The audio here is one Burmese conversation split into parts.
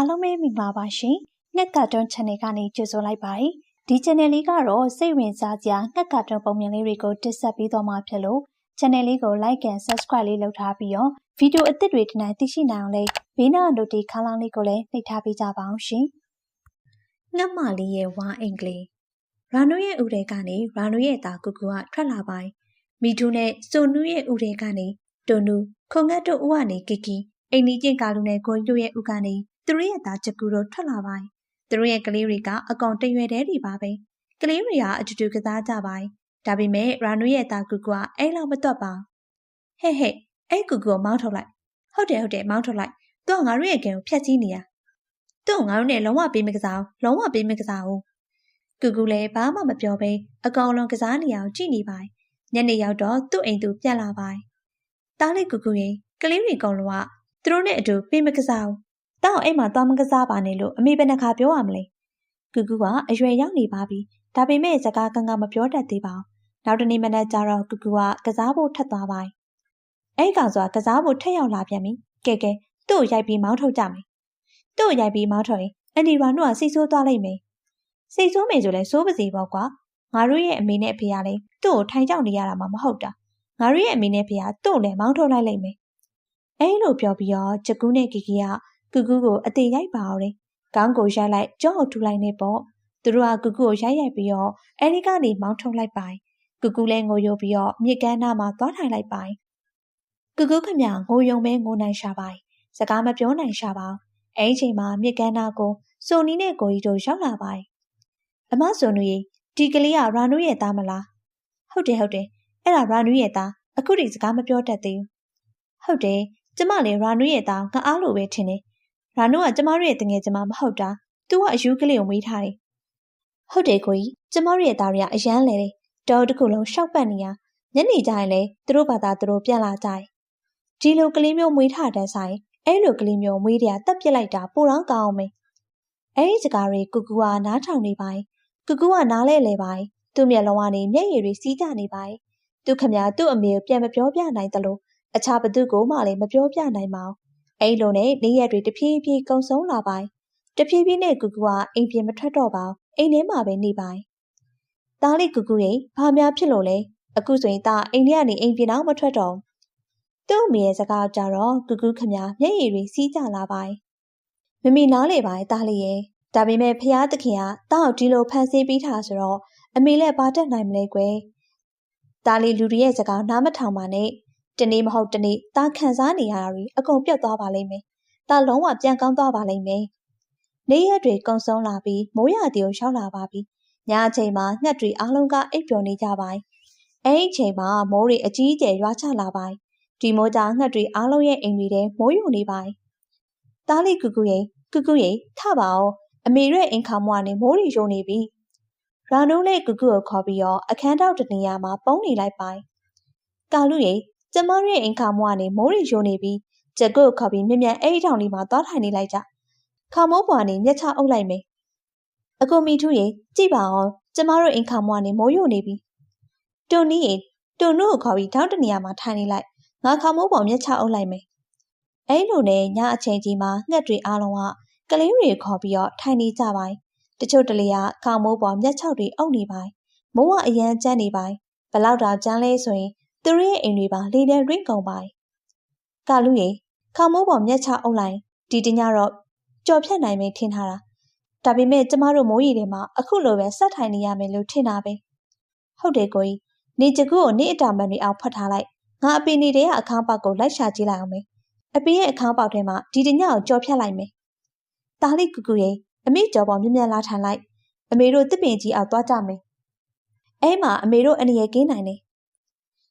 အားလုံးပဲမင်္ဂလာပါရှင်။ငှက်ကတွန်း channel ကနေကြိုဆိုလိုက်ပါတယ်။ဒီ channel လေးကတော့စိတ်ဝင်စားစရာငှက်ကတွန်းပုံမြင်လေးတွေကိုတင်ဆက်ပေးသွားမှာဖြစ်လို့ channel လေးကို like and subscribe လေးလုပ်ထားပြီးတော့ဗီဒီယိုအသစ်တွေဒီနေ့သိရှိနိုင်အောင်လေးဘေးနား notification ခန်းလေးကိုလည်းနှိပ်ထားပေးကြပါအောင်ရှင်။ငှက်မလေးရဲ့ဝါအင်္ဂလိပ်ရာနိုရဲ့ဥတွေကနေရာနိုရဲ့သားကူကူကထွက်လာပါတယ်။မီထူးနဲ့စိုနူးရဲ့ဥတွေကနေတွနူခုံငတ်တို့ဥကနေကီကီအိမ်နီးချင်းကာလူနဲ့ကိုကြီးတို့ရဲ့ဥကနေ သူတို့ရဲ့သားချက်ကူတို့ထွက်လာပါတယ်။သူတို့ရဲ့ကလေးတွေကအကောင်တရွယ်တဲ့တွေပါပဲ။ကလေးတွေကအတူတူကစားကြပါတယ်။ဒါပေမဲ့ရာနွေရဲ့သားကူကူကအဲ့လောက်မတွက်ပါ။ဟဲ့ဟဲ့အဲ့ကူကူကိုမောင်းထုတ်လိုက်။ဟုတ်တယ်ဟုတ်တယ်မောင်းထုတ်လိုက်။သူကငါတို့ရဲ့ကံကိုဖျက်ဆီးနေရ။သူ့ငါတို့နဲ့လုံးဝပေးမကစားဘူး။လုံးဝပေးမကစားဘူး။ကူကူလည်းဘာမှမပြောဘဲအကောင်လုံးကစားနေအောင်ကြည့်နေပါတယ်။ညနေရောက်တော့သူ့အိမ်သူပြန်လာပါတယ်။တားလေးကူကူရင်ကလေးတွေကောင်လုံးကသူတို့နဲ့အတူပေးမကစားဘူး။ တောင်းအိမ်မှာသွားမကစားပါနဲ့လို့အမေဘယ်နှခါပြောရမလဲ။ကူကူကအရွယ်ရောက်နေပါပြီ။ဒါပေမဲ့စကားကန်းကမပြောတတ်သေးပါဘူး။နောက်တနေ့မနက်ကျတော့ကူကူကကစားဖို့ထပ်သွားပါ။အဲ့ကောင်စွာကစားဖို့ထက်ရောက်လာပြန်ပြီ။ကဲကဲသူ့ကိုရိုက်ပြီးမောင်းထုတ်ကြမယ်။သူ့ကိုရိုက်ပြီးမောင်းထုတ်ရင်အန်ဒီရာနုကစိတ်ဆိုးသွားလိမ့်မယ်။စိတ်ဆိုးမယ်ဆိုလဲစိုးပါစေပေါ့ကွာ။ငါတို့ရဲ့အမေနဲ့အဖေကလည်းသူ့ကိုထိုင်ကြောက်နေရတာမှမဟုတ်တာ။ငါတို့ရဲ့အမေနဲ့ဖေကသူ့ကိုလည်းမောင်းထုတ်လိုက်လိမ့်မယ်။အဲလိုပြောပြီးတော့ဂျကူးနဲ့ကီကီက ကူကူကိုအသေးရိုက်ပါအောင်လေကောင်းကိုရိုက်လိုက်ကြောက်ထူလိုက်နေပေါ့သူတို့ကကူကူကိုရိုက်ရိုက်ပြီးတော့အဲဒီကနေမောင်းထုတ်လိုက်ပိုင်ကူကူလည်းငိုယိုပြီးတော့မြစ်ကမ်းနားမှာသွားထိုင်လိုက်ပိုင်ကူကူခမငိုယုံပဲငိုနိုင်ရှာပိုင်စကားမပြောနိုင်ရှာပါအဲဒီချိန်မှာမြစ်ကမ်းနားကိုဆိုနီနဲ့ကိုကြီးတို့ရောက်လာပိုင်အမဆိုနူကြီးဒီကလေးကရာနူရဲ့သားမလားဟုတ်တယ်ဟုတ်တယ်အဲ့ဒါရာနူရဲ့သားအခုဒီစကားမပြောတတ်သေးဘူးဟုတ်တယ်ကျမလည်းရာနူရဲ့သားငါအားလို့ပဲထင်တယ် ရာနိုကကျမတို့ရဲ့တငယ်ချင်းမမဟုတ်တာသူကအယူကလေးကိုမွေးထားတယ်ဟုတ်တယ်ကိုကြီးကျမတို့ရဲ့သားတွေကအရန်လဲတယ်တော်တစ်ခုလုံးရှောက်ပတ်နေရညနေကျရင်လေသူတို့ဘာသာသူတို့ပြန်လာကြတယ်ဒီလိုကလေးမျိုးမွေးထားတဲ့ဆိုင်အဲ့လိုကလေးမျိုးမွေးတဲ့တက်ပစ်လိုက်တာပိုတော့ကောင်းအောင်မယ်အဲ့ဒီစကားတွေကူကူကနားထောင်နေပါတယ်ကူကူကနားလဲလဲပါတယ်သူ့မျက်လုံးကနေမျက်ရည်တွေစီးကြနေပါတယ်သူခမရသူ့အမေကိုပြန်မပြောပြနိုင်သလိုအခြားဘသူကိုမှလည်းမပြောပြနိုင်ပါဘူး အဲ့လိုနဲ့နေ့ရက်တွေတဖြည်းဖြည်းကုံဆုံးလာပိုင်းတဖြည်းဖြည်းနဲ့ကူကူကအိမ်ပြင်မထွက်တော့ပါအိမ်ထဲမှာပဲနေပိုင်းသားလေးကူကူရဲ့ဘာများဖြစ်လို့လဲအခုဆိုရင်သားအိမ်ထဲကနေအိမ်ပြင်တော့မထွက်တော့သူ့အမေရဲ့စကားကြတော့ကူကူခမမျက်ရည်တွေစီးကြလာပိုင်းမမီနားလေပိုင်းသားလေးရဲ့ဒါပေမဲ့ဖះသခင်ကတောက်ဒီလိုဖန်ဆင်းပြီးထားဆိုတော့အမေလည်းဘာတက်နိုင်မလဲကွယ်ဒါလေးလူတွေရဲ့စကားနားမထောင်ပါနဲ့ တနေ့မဟုတ်တနေ့ตาခံစားနေရတာတွေအကုန်ပြတ်သွားပါလိမ့်မယ်။ตาလုံးဝပြန်ကောင်းသွားပါလိမ့်မယ်။နေရက်တွေကုန်ဆုံးလာပြီးမိုးရာသီကိုရောက်လာပါပြီ။ညအချိန်မှာညှက်တွေအားလုံးကအိပ်ပျော်နေကြပါပြီ။အဲဒီအချိန်မှာမိုးတွေအကြီးအကျယ်ရွာချလာပါပြီ။ဒီမိုးကြောင့်ငှက်တွေအားလုံးရဲ့အိမ်တွေထဲမိုးယိုနေပါပြီ။ตาလေးကူကူရဲ့ကူကူရဲ့ထပါအောင်အမေရဲ့အိမ်ခါမွားနေမိုးတွေယိုနေပြီ။ရာနုံးလေးကူကူကိုခေါ်ပြီးတော့အခန်းတောက်တနေရာမှာပုံနေလိုက်ပါပြီ။ကာလူရဲ့ ကျမတို့ရဲ့အိမ်ခါမိုးကနေမိုးရီယိုနေပြီးကြက်ကုတ်ခေါ်ပြီးမြ мян အဲ့ဒီထောင်လေးမှာသွားထိုင်နေလိုက်ကြခါမိုးပွားနေမျက်ချအုပ်လိုက်မယ်အကိုမီထူးရေကြည့်ပါအောင်ကျမတို့အိမ်ခါမိုးကနေမိုးယိုနေပြီတုံနီးရေတုံနုကိုခေါ်ပြီးထောင်းတနေရာမှာထိုင်နေလိုက်ငါခါမိုးပေါ်မျက်ချအုပ်လိုက်မယ်အဲ့လိုနဲ့ညအချိန်ကြီးမှာငှက်တွေအားလုံးကကလေးတွေခေါ်ပြီးတော့ထိုင်နေကြပါတချို့တလေကခါမိုးပေါ်မျက်ချောက်တွေအုပ်နေပါမိုးကအရန်ကျန်းနေပါဘလောက်တာကျန်းလဲဆိုရင် သူတို့ရဲ့အိမ်တွေပါလေတံရင့်ကုန်ပါ။ကလူရေခေါမိုးပေါ်မျက်ချအုပ်လိုက်ဒီတညတော့ကြော်ဖြတ်နိုင်မယ်ထင်ထားတာ။ဒါပေမဲ့ကျမတို့မိုးရီတွေမှာအခုလိုပဲဆက်ထိုင်နေရမယ်လို့ထင်တာပဲ။ဟုတ်တယ်ကိုကြီး။နေကြကုကိုနေအတာမန်တွေအောင်ဖတ်ထားလိုက်။ငါအပင်နေတဲ့အခန်းပေါက်ကိုလိုက်ရှာကြည့်လိုက်အောင်မယ်။အပင်ရဲ့အခန်းပေါက်ထဲမှာဒီတညကိုကြော်ဖြတ်လိုက်မယ်။တားလေးကူကူရဲ့အမေကြော်ပေါ်မြမြလာထိုင်လိုက်။အမေတို့တစ်ပင်ကြီးအောင်သွားကြမယ်။အဲမှာအမေတို့အနေရကင်းနိုင်တယ်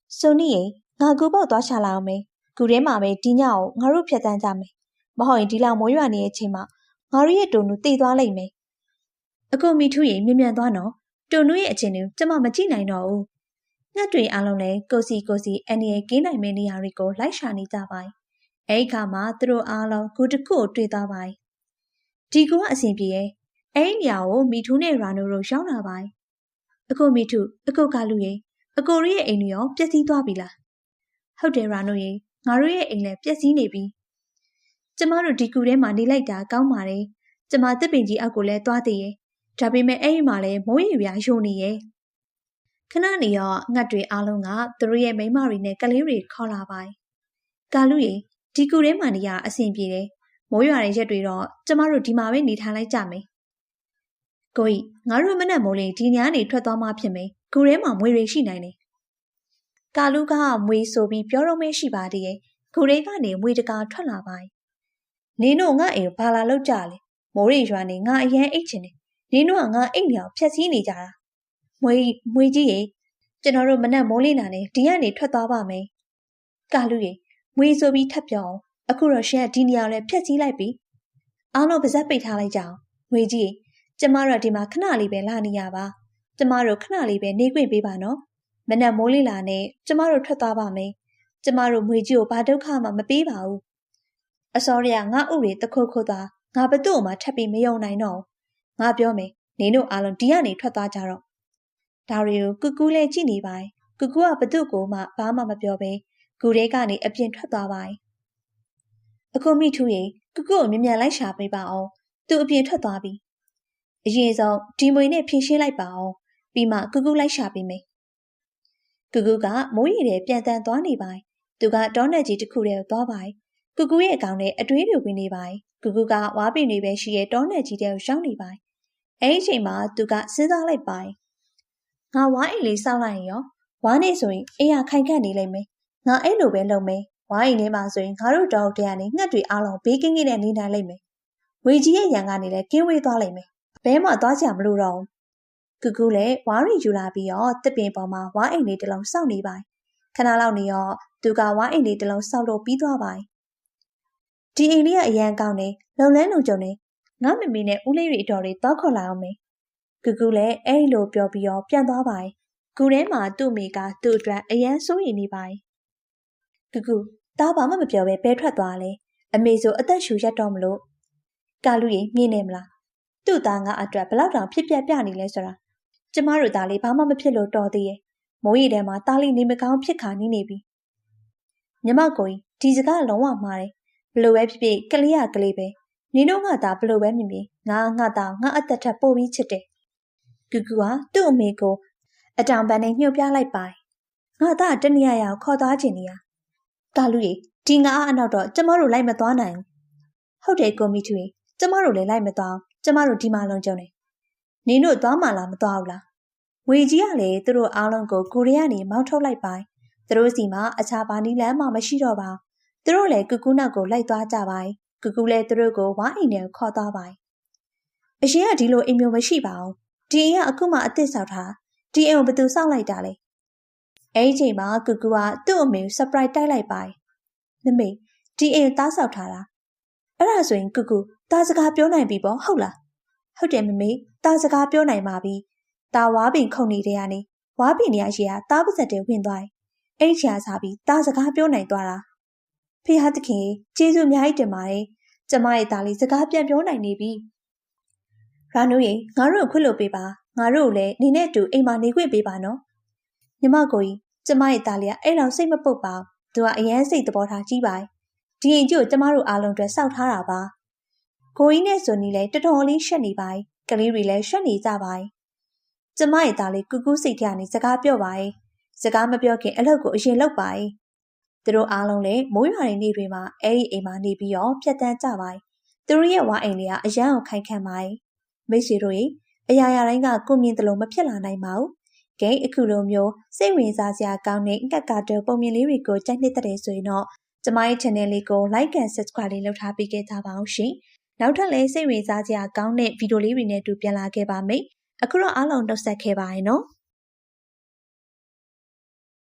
။ဆိုနီးရင်ငါကူပေါက်သွားရှာလာအောင်မေ။ကူထဲမှာပဲဒီညအောင်ငါတို့ဖြတ်တန်းကြမယ်။မဟုတ်ရင်ဒီလောက်မိုးရွာနေတဲ့အချိန်မှာငါတို့ရဲ့တုံနူတည်သွားလိမ့်မယ်။အကုန်မိထူးရင်မြင်မြန်သွားနော်။တုံနူရဲ့အချင်းတွေကျမမကြည့်နိုင်တော့ဘူး။ငှက်တွေအားလုံးလည်းကိုစီကိုစီအန်ရဲ့ကင်းနိုင်မယ့်နေရာတွေကိုလိုက်ရှာနေကြပါ යි ။အဲဒီခါမှာသူတို့အားလုံးဂူတစ်ခုကိုတွေ့သွားပါ යි ။ဒီကူကအဆင်ပြေရဲ့။အဲဒီနေရာကိုမိထူးနဲ့ရာနိုတို့ရောက်လာပါ යි ။အခုမိထုအခုကလူရဲ့ အကိုရီရဲ့အိမ်တွေရောပျက်စီးသွားပြီလားဟုတ်တယ်ရာနိုရေငါတို့ရဲ့အိမ်လည်းပျက်စီးနေပြီကျမတို့ဒီကူထဲမှာနေလိုက်တာကောင်းပါတယ်ကျမတစ်ပင်ကြီးအောက်ကိုလည်းသွားသေးရဲ့ဒါပေမဲ့အဲ့ဒီမှာလည်းမိုးရေပြားယိုနေရဲ့ခဏနေရောငှက်တွေအားလုံးကသူတို့ရဲ့မိန်းမတွေနဲ့ကလေးတွေခေါ်လာပါတယ်ကာလူရေဒီကူထဲမှာနေရအဆင်ပြေတယ်မိုးရွာတဲ့ရက်တွေတော့ကျမတို့ဒီမှာပဲနေထိုင်လိုက်ကြမယ်ကိုကြီးငါတို့မနဲ့မိုးလေးဒီညနေထွက်သွားမှဖြစ်မယ် ကူထဲမှာမွေတွေရှိနိုင်တယ်ကာလူကမွေဆိုပြီးပြောတော့မရှိပါသေးရဲ့ကူထဲကနေမွေတကာထွက်လာပါတယ်နင်းတို့ငါအိမ်ဘာလာလောက်ကြလဲမိုးရီရွာနေငါအရန်အိတ်ချင်တယ်နင်းတို့ကငါအိတ်မြောင်ဖြက်စီးနေကြတာမွေမွေကြီးရေကျွန်တော်တို့မနဲ့မိုးလေးနာနေဒီကနေထွက်သွားပါမယ်ကာလူရေမွေဆိုပြီးထပ်ပြောအောင်အခုတော့ရှင်ကဒီနေရာလဲဖြက်စီးလိုက်ပြီအားလုံးပါဇက်ပိတ်ထားလိုက်ကြအောင်မွေကြီးကျမတို့ဒီမှာခဏလေးပဲလာနေရပါ ကျမတို့ခဏလေးပဲနေခွင့်ပေးပါနော်မနဲ့မိုးလေးလာနဲ့ကျမတို့ထွက်သွားပါမယ်ကျမတို့မွေကြီးကိုဘာဒုက္ခမှမပေးပါဘူးအစောရငါဥတွေတခုတ်ခုတ်သားငါဘသူ့မှထပ်ပြီးမယုံနိုင်တော့ငါပြောမယ်နင်တို့အားလုံးဒီကနေထွက်သွားကြတော့ဒါတွေကိုကူကူလေးကြည့်နေပါကူကူကဘသူ့ကိုမှဘာမှမပြောဘဲကူရဲကနေအပြင်ထွက်သွားပါအခုမိထူရင်ကူကူကိုမြ мян လိုက်ရှာပေးပါအောင်သူအပြင်ထွက်သွားပြီအရင်ဆုံးဒီမွေနဲ့ဖြည့်ရှင်းလိုက်ပါအောင် ပြီးမှကူကူလိုက်ရှာပေးမယ်ကူကူကမိုးရီထဲပြန်တန်သွားနေပါသူကတောနယ်ကြီးတစ်ခုတည်းကိုသွားပါကူကူရဲ့အကောင်နဲ့အတွေးတွေဝင်နေပါကူကူကဝါပင်တွေပဲရှိရဲ့တောနယ်ကြီးတဲ့ကိုရောက်နေပါအဲဒီအချိန်မှာသူကစဉ်းစားလိုက်ပါငါဝါအိမ်လေးစောက်လိုက်ရင်ရောဝါနေဆိုရင်အေးရခိုင်ခန့်နေလိမ့်မယ်ငါအဲ့လိုပဲလုပ်မယ်ဝါအိမ်ထဲမှာဆိုရင်ငါတို့တောက်တဲ့ကနေငှက်တွေအားလုံးဘေးကင်းကင်းနဲ့နေနိုင်လိမ့်မယ်ဝေကြီးရဲ့ရန်ကနေလည်းကင်းဝေးသွားလိမ့်မယ်ဘဲမှသွားကြမလို့တော့ ကူကူလည်းဝါရီယူလာပြီးတော့တစ်ပင်ပေါ်မှာဝါအိမ်လေးတစ်လုံးစောက်နေပါခဏလောက်နေရောသူကဝါအိမ်လေးတစ်လုံးစောက်လို့ပြီးသွားပါဒီအိမ်လေးကအရန်ကောင်းနေလုံလဲလုံကြုံနေငါမမေနဲ့ဦးလေးတွေအတော်တွေတောက်ခေါ်လာအောင်မေကူကူလည်းအဲ့လိုပြောပြီးတော့ပြန်သွားပါကူထဲမှာသူ့မိကသူ့အတွက်အရန်စိုးရိမ်နေပါကူကူတားဘာမှမပြောဘဲဘဲထွက်သွားလဲအမေဆိုအသက်ရှူရက်တော့မလို့ကာလူကြီးမြင်နေမလားသူ့သားငါအတွက်ဘလောက်တောင်ဖြစ်ပြက်ပြနေလဲဆိုတာ ကျမတို့သားလေးဘာမှမဖြစ်လို့တော်သေးရဲ့မိုးရီထဲမှာသားလေးနေမကောင်းဖြစ်ခါနေနေပြီမြမကိုကြီးဒီစကားလုံးဝမှားတယ်ဘလို့ပဲဖြစ်ဖြစ်ကလေးရကလေးပဲနင်တို့ငါသားဘလို့ပဲမြင်မြင်ငါငါသားငါအသက်ထက်ပိုပြီးချစ်တယ်ကူကူကသူ့အမေကိုအတောင်ပန်းနဲ့ညှို့ပြလိုက်ပါငါသားတနည်းအားခေါ်သွားခြင်းနေရကာလူကြီးဒီငါအားအနောက်တော့ကျမတို့လိုက်မသွားနိုင်ဘူးဟုတ်တယ်ကိုမီထွေကျမတို့လည်းလိုက်မသွားကျမတို့ဒီမှာလုံးကြုံနေနင်တို့သွားမှလားမသွားဘူးလား ဝေကြီးကလည်းသူတို့အားလုံးကိုကိုရီးယားနေမောင်းထုတ်လိုက်ပါသူတို့စီမှာအခြားဘာနီလမ်းမှမရှိတော့ပါသူတို့လည်းကူကူနောက်ကိုလိုက်သွားကြပါကူကူလည်းသူတို့ကိုဝါအိမ်ထဲခေါ်သွားပါအရင်ကဒီလိုအိမ်မျိုးမရှိပါဘူးဒီအိမ်ကအခုမှအစ်စ်ဆောက်ထားဒီအိမ်ကိုဘယ်သူစောက်လိုက်တာလဲအဲ့ဒီချိန်မှာကူကူကသူ့အမေကို surprise တိုက်လိုက်ပါတယ်။မမေဒီအိမ်သားဆောက်ထားတာ။အဲ့ဒါဆိုရင်ကူကူသားစကားပြောနိုင်ပြီပေါ့ဟုတ်လား။ဟုတ်တယ်မမေသားစကားပြောနိုင်ပါပြီ။ သားဝါပင်ခုန်နေတဲ့ကနေဝါပင်နေရာရှိရာသားပါဇက်တွေဝင်သွားတယ်။အဲ့ဒီချာစားပြီးသားစကားပြောနိုင်သွားတာ။ဖေဟာတခင်ကျေးဇူးအများကြီးတင်ပါတယ်။ကျမရဲ့သားလေးစကားပြန်ပြောနိုင်နေပြီ။ရာနိုးရေငါတို့ခွင့်လို့ပေးပါ။ငါတို့လည်းနေနဲ့တူအိမ်မှာနေခွင့်ပေးပါနော်။ညီမကိုကြီးကျမရဲ့သားလေးကအဲ့လောက်စိတ်မပုတ်ပါသူကအရန်စိတ်သဘောထားကြီးပါဒီအိမ်ကြီးကိုကျမတို့အားလုံးအတွက်စောက်ထားတာပါကိုကြီးနဲ့ဆိုနီလည်းတော်တော်လေးရှက်နေပါကလေးတွေလည်းရှက်နေကြပါ ကျမရဲ့သားလေးကူကူစိတ်ထဲကနေစကားပြောပါစကားမပြောခင်အလုပ်ကိုအရင်လုပ်ပါသူတို့အားလုံးလည်းမိုးရွာတဲ့နေ့တွေမှာအဲ့ဒီအိမ်မှာနေပြီးတော့ဖြတ်တန်းကြပါသူတို့ရဲ့ဝါအိမ်လေးကအရန်အောင်ခိုင်ခံပါမိတ်ဆွေတို့ရဲ့အရာရာတိုင်းကကိုမြင်တယ်လို့မဖြစ်လာနိုင်ပါဘူးဂိမ်းအခုလိုမျိုးစိတ်ဝင်စားစရာကောင်းတဲ့ကတ်ကာတိုပုံမြင်လေးတွေကိုကြိုက်နေတဲ့ဆိုရင်တော့ကျမရဲ့ channel လေးကို like and subscribe လေးလုပ်ထားပေးခဲ့ကြပါအောင်ရှင်။နောက်ထပ်လည်းစိတ်ဝင်စားစရာကောင်းတဲ့ဗီဒီယိုလေးတွေနဲ့တူပြန်လာခဲ့ပါမယ်။ အခုတော့အားလုံးနှုတ်ဆက်ခဲ့ပါရနော်။